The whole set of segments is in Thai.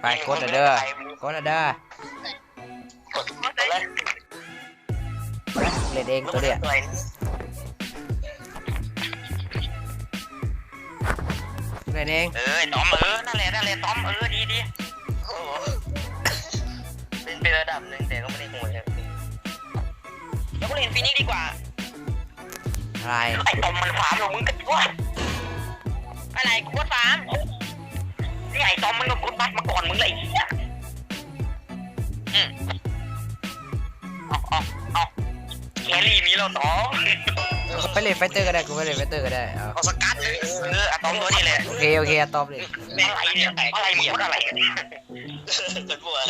ไปกดอะเด้อกดอะเด้อกดกดเลยเล่นเองตัวเนี้ยเล่นเองเออไอ้ตอมเออนั่นแหละนั่นแหละตอมเออดีดีโอ้โหเป็นเป็นระดับหนึ่งแต่ก็ไม่ได้โหดเลยแล้วก็เล่นฟินิกดีกว่าอะไรไอ้ตอมมันฟาร์มหรอมึงกันวะอะไรกูกดฟาร์ม นี่ไอ้ตอมมันก็กดบัตรมาก่อนมึงเลยไอ้เหี้ยอืมเอาเอาเอาแครี่มีแล้วตอมไปเล่นไฟเตอร์ก็ได้กูไปเล่นไฟเตอร์ก็ได้เอาเอาสกัดเลยเอออะตอมตัวนี้แหละโอเคโอเคอะตอบเลยอะไรเนี่ยอะไรมึงพูดอะไรกันเนี่ยจนปวด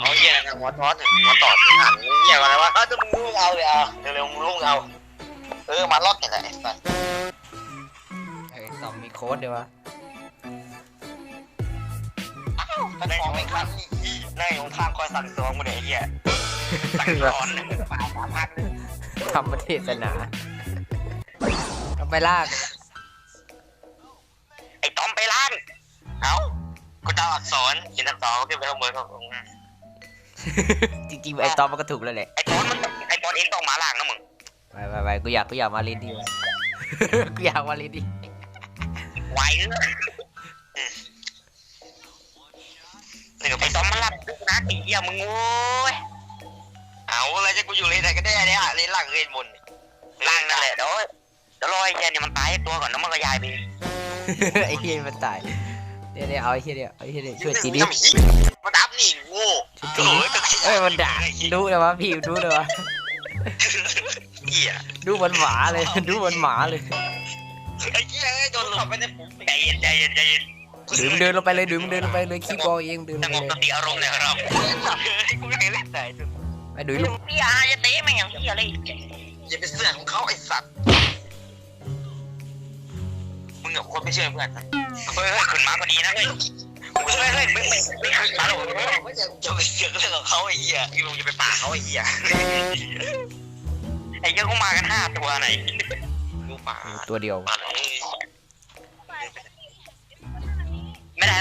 เอาเหี้ยนะหัวทอดหัวตอดหันเหี้ยอะไรวะเออจะมึงรู้เอาเลยเอาเร็วๆมึงรู้เอาเออมาล็อกนี่แหละไอ้สัสเฮ้ยตอบมี โค้ดเดี๋ยววะในของไม่คันนี่ในของทางคอยสั่งสอนมาเดี๋ยวไอ้เหี้ยสั่งสอนฝ่าสามพันทำประเทศนาเอาไปลากไอ้ต้อมไปล้านเอ้ากูเดาอักษรเขียนอักษรก็เป็นไปขโมยเขาจริงๆไอ้ตอบมันก็ถูกแล้วแหละไอ้ตอนมันไอ้ตอนเองต้องมาล่างนะมึง ไปไปไปกูอยากกูอยากมาเล่นดีวะ กูอยากมาเล่นดี ไวเลยไอ้ต้อมมันรับนะไอ้เหี้ยมึงโว้ยเอาอะไรจะกูอยู่เลยไหนก็ได้เนี่ยเล่นล่างเลนบนล่างนั่นแหละเดี๋ยวเดี๋ยวรอไอ้เหี้ยนี่มันตายตัวก่อนแล้วมันก็ยายไปไอ้เฮียมันตายเดี๋ยวเดี๋ยวเอาไอ้เฮียเดี๋ยวเอาไอ้เฮียเดี๋ยวช่วยตีดิมาดับหนีโง่ช่วยตีดิเอ้ยมันด่าดูเลยวะพี่ดูเลยวะเหี้ยดูมันหมาเลยดูมันหมาเลยไอ้เหี้ยโดนหลอกไปใน เย็นใจเย็นใจเย็นดูมันเดินลงไปเลยดูมันเดินลงไปเลยขี้กอเองเดินสลงงไปบเลยสติอารมณ์เลยครับกูไม่เคยเล่นไหนไปดูลูกพี่อาจะเตะแม่งอย่างเหี้ยเลยอย่าไปเสือกของเขาไอ้สัตว์มึงกับคนไม่เชื่อเพื่อนเฮ้ยเฮ้ยขึ้นมาพอดีนะเฮ้ยเฮ้ยเฮ้ยไม่ไม่ไม่ขึ้นมาหรอกจะไปเสือกเรื่องของเขาไอ้เหี้ยพี่มึงจะไปป่าเขาไอ้เหี้ยไอ้เหี้ยเขามากันห้าตัวไหนดูป่าตัวเดียว ป่าไม่ไ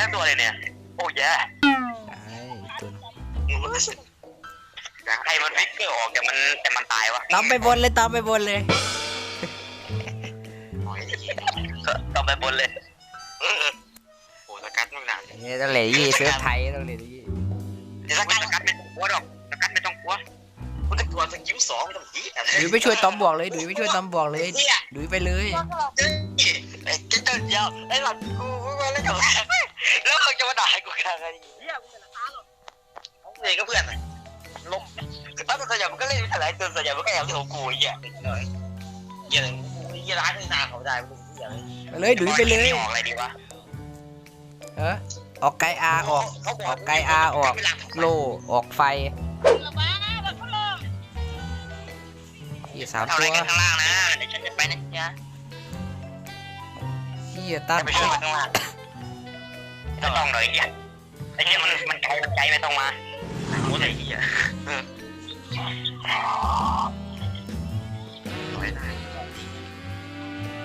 ทั้งตัวเลยเนี่ย โอ้ยแย่ไอ้ตัวไอ้มันวิกเกอร์ออกแต่มันแต่มันตายวะตามไปบนเลยตามไปบนเลยต้องไปบนเลยโอ้สกัดมึงหนักเนี่ยต้องเหลยยี่เสื้อไทยต้องเหลยยี่เดี๋ยวสกัดสกัดไม่ต้องกลัวดอกสกัดไม่ต้องกลัวกูจะกลัวสกิลสองไม่ต้องฮีอะไรดูไปช่วยตอมบวกเลยดูไปช่วยตอมบวกเลยเนี่ยดูไปเลยไอ้เจ้าเดียวไอ้หลับกูมาแล้วกับ แล้วเขาจะมาด่ากูกันอะไรเหี้ยกูเป็นราคาหรอกเก็เพื่อนลบแล้วส่วนใหญ่มันก็เล่นอะไรตัวส่วนใหญ่มันก็แอบที่ของกูเหี้ยเหี้ยเหี้ยร้านที่นาเขาได้มันเหี้ยไปเลยดูไปเลยออกอะไรดีวะเออออกไกอาออกออกไกอาออกโลออกไฟเฮียสามทำอะตัไรวกันข้างล่างนะเดี๋ยวฉันจะไปนะจ๊ะเฮียตั้จะงไปช่วยมันข้างล่าง ก็ต้องเลยไอ้เหี้ยไอ้เหี้ยมันมันใจมันใจไม่ต้องมาโอ้ยไอ้เหี้ยเออ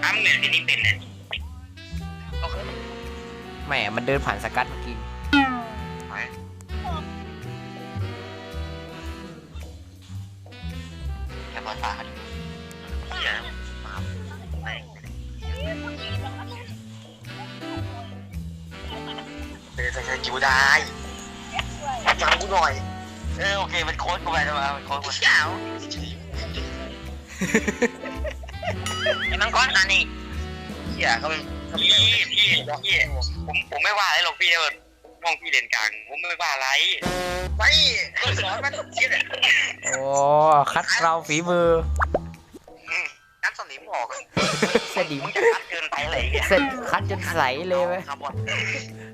อ้าวมึงเห็นที่นี่เป็นเนี่ยโอเคแหมมันเดินผ่านสกัดเมื่อกี้ เป็นสกิลได้ฟังกูหน่อย เออโอเคมันโค้ดกูไปแล้วมามันโค้ดกูเช้าไอ้มังกรอันนี้เหี้ยเขาเป็นพี่พี่พี่ผมผมไม่ว่าอะไรหรอกพี่เออมองพี่เด่นกลาง ผมไม่ว่าอะไรไม่ก็สอนมันคิดอะโอ้คัดเราฝีมือ สนิมจะคัดเกินไปอะไรอย่างเงี้ยเสร็จคัดจนใสเลยไหมครับบอล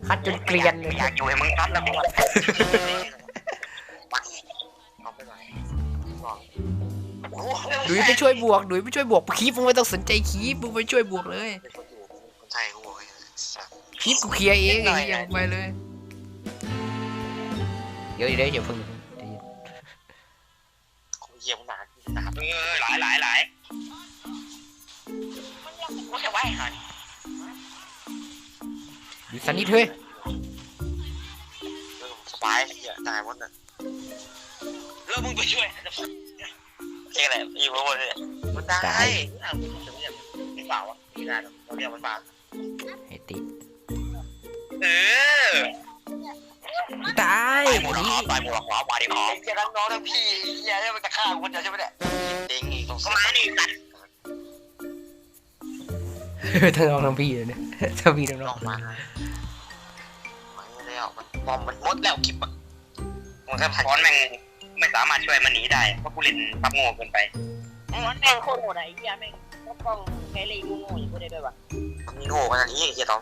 คัดจนเกลียนเลยอยากอยู่ให้มึงคัดแล้วบอลเอาไปไหนโอ้โหดุยไปช่วยบวกดุยไปช่วยบวกคีบมึงไม่ต้องสนใจคีบมึงไปช่วยบวกเลยเป็นคนอยู่คนไทยเขาบอกไงสัตว์คีบกูเคลียร์เองไอ้เหี้ยังไปเลยเดี๋ยวเดี๋ยวอย่าเพิ่งเขาเยี่ยมหนาหนาเออหลายหลายหลาย กูจะไหวหันดอยู่สันนิดเฮ้ยสบายเหี้ยตายหมดเลยแล้วมึงไปช่วยเจ๊อะไรอยู่บนเนี่ยมันได้อ้าวมึงจะเรียกไม่เปล่าวะไม่ได้หรอกเราเรียกมันเปล่าไอติเออตายไปหมดนี่หอไปหมดหอมาดิหอเจ้าน้องทั้งพี่เหี้ยเนี่ยมันจะฆ่าคนเดียวใช่ไหมเนี่ยเด้งอีกตรงมาดิสัตว์ ทั้งน้องทั้งพี่เลยเนี่ยทั้งพี่ทั้งน้ออองกมามันแล้วมันบอมมันมดแล้วคลิปอะมันก็ผ่านฟอนต์แม่งไม่สามารถช่วยมันหนีได้เพราะผู้เล่นปั๊บโง่เกินไปมันแม่งโคตรโหดอะไอ้เหี้ยแม่งก็กล้องแกเลยงูงูอย่างกูได้ด้วยวะมีโง่ขนาดนี้เฮียต้อง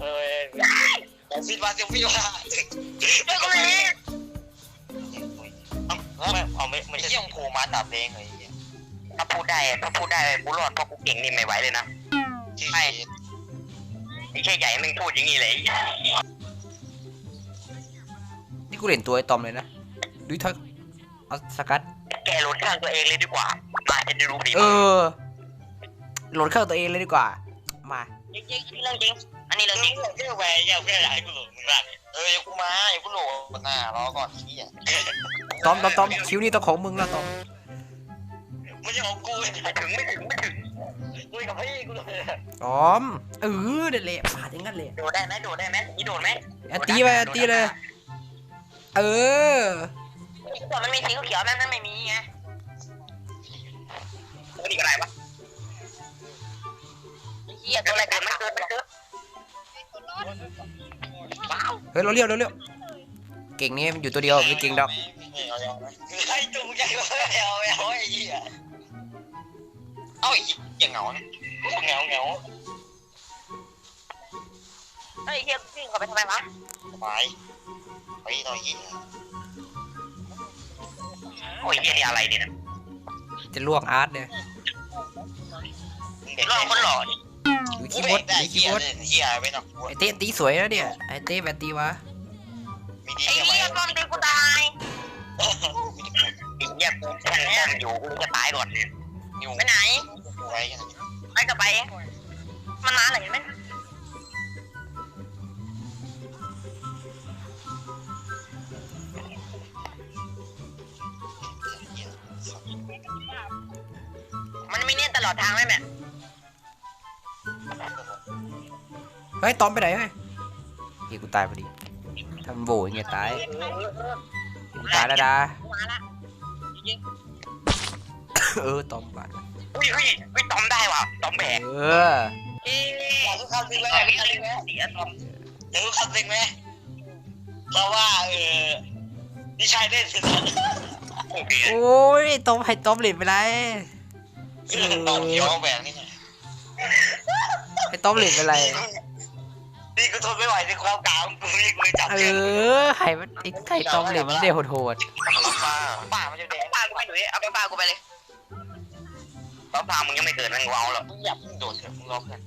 เออแต่ฟิตมาเซลฟี่มาไม่ก็ไม่เอาไม่เอาไม่ไม่ใช่ยังโผล่มาตับเองเลย ถ้าพูดได้ถ้าพูดได้กูรอดเพราะกูเก่งนี่ไม่ไหวเลยนะใช่ไอ้แค่ใหญ่แม่งพูดอย่างนี้เลยนี่กูเล่นตัวไอ้ตอมเลยนะดูเถอะเอาสกัดแกโหลดข้างตัวเองเลยดีกว่า มาจะได้รู้ดีเออโหลดเครื่องตัวเองเลยดีกว่า มาจริงๆอันนี้เรื่องจริง อันนี้เรื่เรื่อองงจริงนี้เรื่องแหวนอย่าเพื่อนให้กูหลงมึงละเอออย่ากูมาอย่ากูหลงหน้ารอก่อนที่อะตอมตอมตอมคิวนี่ต้องของมึงแล้วตอม ไม่ใช่ของกูไม่ถึงไม่ถึงไม่ถึงกูกับพี่กูเลยตอมเออเด็ดเลยปาดอย่างนั้นเลยโดดได้ไหมโดดได้ไหมนี่โดดไหมอะตีไปอะตีเลย เออแต่มันมีสีเขียวๆนั่นนั่นไม่มีไงนี่ก็ได้ปะไอ้เหี้ยตัตัววอะอะไรไรเกิเกิดดมัมันนเกิเกิดดมันเกิดเฮ้ยเราเลี้ยวเราเลี้ยวเก่งนี่มันอยู่ตัวเดียวไม่เก่งดอกไอ้จุกใหญ่กว่าเอาเอาไอ้เหี้ยเอ้าไอ้ยังเหงาเหงาเหงาไอ้เหี้ยวิ่งเข้าไปทำไมวะสบายไปหน่อยยี่โอ้ยเฮียนี่อะไรเนี่ยนะจะล่วงอาร์ตเนี่ยลองคนหล่อนี่อยู่กูคีย์เบบอรร์กดได้อยู่คีเหี้ย์ยบอร์ดเหี้ยไปเนาะไอเต้ตีสวยนะเนี่ยไอเต้แบบตีวะมีดีไอ้ใช่ไหมเหี้ยตอนตีกูตายไอ้เหี้ยกูแทงแทงอยู่กูจะตายก่อนเนี่ย อยู่ไปไหน ไว้กันไปกับไปมันนานอะไรเห็นไหมมันมีเนี่ยตลอดทางไหมแม่เฮ้ยตอมไปไหนเฮ้ยเฮ้ยกูตายพอดีทำโบอย่างเงี้ยตายกูตายแล้วดา มาละ เออตอมบาดอุ้ยอุ้ยอุ้ยตอมได้ว่ะตอมแบกเออเอ๊ะอยากรู้คำจริงไหมตอมอยากรู้คำจริงไหมเสียตอมอยากรู้คำจริงไหมเพราะว่าเออพี่ชายเล่นสุดโอเคโอ้ยตอมให้ตอมเล่นไปไรตอนเขียวแหวนนี่ให้ตอมเล่นไปไรนี่กูทนไม่ไหวในความกลางกูนี่กูจับเอเชือกอให้มันไอ้ไข่ตอมเล่นมันได้โหดป้าป้ามันจะแดงปากูไปหนุ่ยเอาไปปากูไปเลย ตอมพามึงยังไม่เกิดมันว้าวหรอกมึงอย่าเพิ่งโดดเถอะมึงรอเพื่อน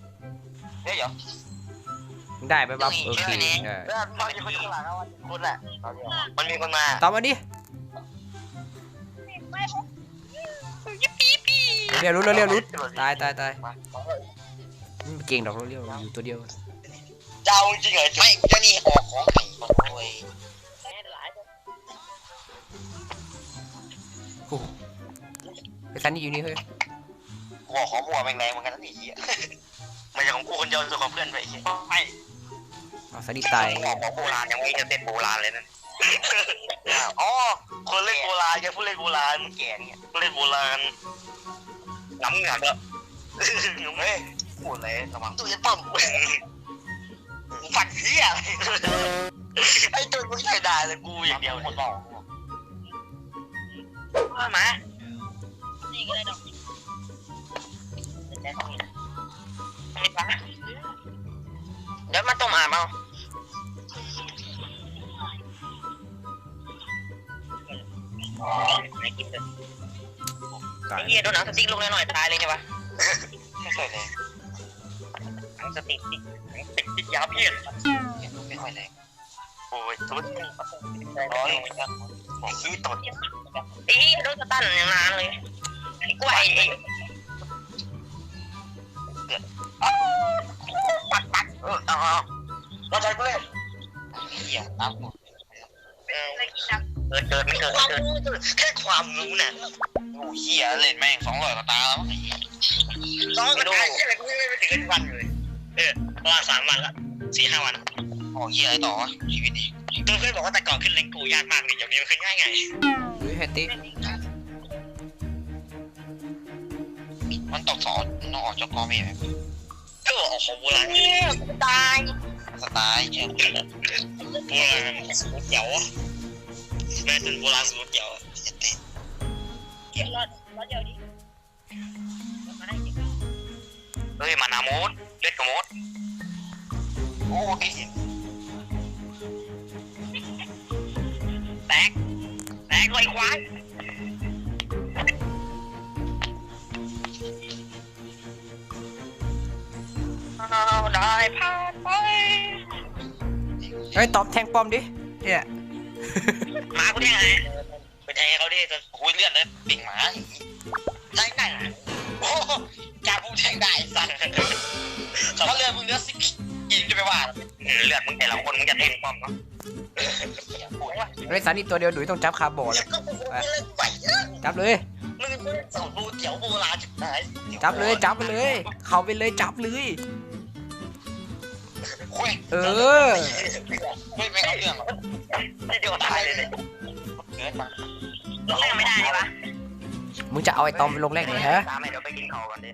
เดี๋ยวเดี๋ยวๆมึงได้ไหมบัฟโอเคเออเออมึงจะคนข้างหลังเอาคนแหละเอาเดี๋ยวมันมีคนมาตอมมาดิเร็วๆรุดเร็วๆรุดตายตายตายมันเก่งดอกเร็วๆอยู่ตัวเดียวเจ้าจริงเหรอไม่เจ้านี่ออกของไข่โอ้ยโอ้โหไอ้ซันนี่อยู่นี่เฮ้ย หัวของหัวแรงๆเหมือนกันนั่นนี่มันจะของกูคนเดียวส่วนของเพื่อนไปไม่เอาซันนี่ตายบอกของโบราณยังไม่จะเต้นโบราณเลยนั่นอ๋อคนเล่นโบราณแกผู้เล่นโบราณแก่เนี่ยผู้เล่นโบราณน้ำเหงือกแล้วเฮ้ยพูดเลยระวังตู้จะปั๊มฝันเหี้ยอะไรไอ้ตัวมึงใช้ได้เลยกูอย่างเดียวคนบอกมานี่ก็ได้ดอก เดี๋ยวมาต้มอาบเอาไอ้ตายเหี้ยโดนหนังสติ๊กลงหน่อยๆตายเลยใช่ปะไม่เคยเลยหนังสติ๊กติดหนังสติ๊กติดยาเพี้ยนไม่ค่อยเลยโอ้ยทุบร้อยของขี้ตดไอ้เหี้ยโดนสตันอย่างนานเลยไอ้กล้วย เออเอาเอาเรใช้กูเล่นเหี้ยอัพหมดเออไม่นเกิดไม่เกิดความเกิดรู้แค่ความรู้น่ะดูเฮียเล่นแม่งสองร้อยกว่ตาแล้วมั้องกระจายเหี้ยอะไรกูไม่ไปถึงวันเลย เออประมาณสามวันละสี่ห้าวันโอ้เฮียไรต่อวะชีวิตดีตัวเพื่อนบอกว่าแต่ก่อนขึ้นเลนกูยากมากเลยเดี๋ยวนี้มันขึ้นง่ายไงเฮ้ยฮตตี้มันตอกสอนนอกจากกอมีไหม ก็ออกของโบราณ เนี่ยกูตาย สไตล์เจ้า โบราณสูตรเขียวแม่เป็นโบราณสูตรเขียว เก็บรอดรอดเดียวดิมาได้จริง เฮ้ยมันอามูดเลือดกระมูดโอ้ย แตกแตกเลยควาย ได้ผ่านไปเฮ้ยตอมแทงป้อมดิเนี่ยมากูได้ไงไปแทงเขาดิจนโอ้ยเลือดเลยปิ่งหมาแทงได้โอ้การพูดแทงได้สัตว์ถ้าเลือดมึงเลือดสิกินจะไปว่าเลือดมึงแต่ละคนมึงจะแทงป้อมเนาะเฮ้ยสันนี่ตัวเดียวดุยต้องจับคาร์บอเลยก็กูไม่เล่นไหวจับเลยมึงเป็นสองบูเขียวโบราณจุดไหนจับเลยจับไปเลย เข้าไปเลยจับเลย คุยเออคุยไม่เอาเรื่องหรอกไม่เดียวตายเลยเกินมาเราไม่ได้ปะมึงจะเอาไอ้ตอมไปลงแรกเลยฮะ ตามให้เดี๋ยวไปกินข้าวกันดิ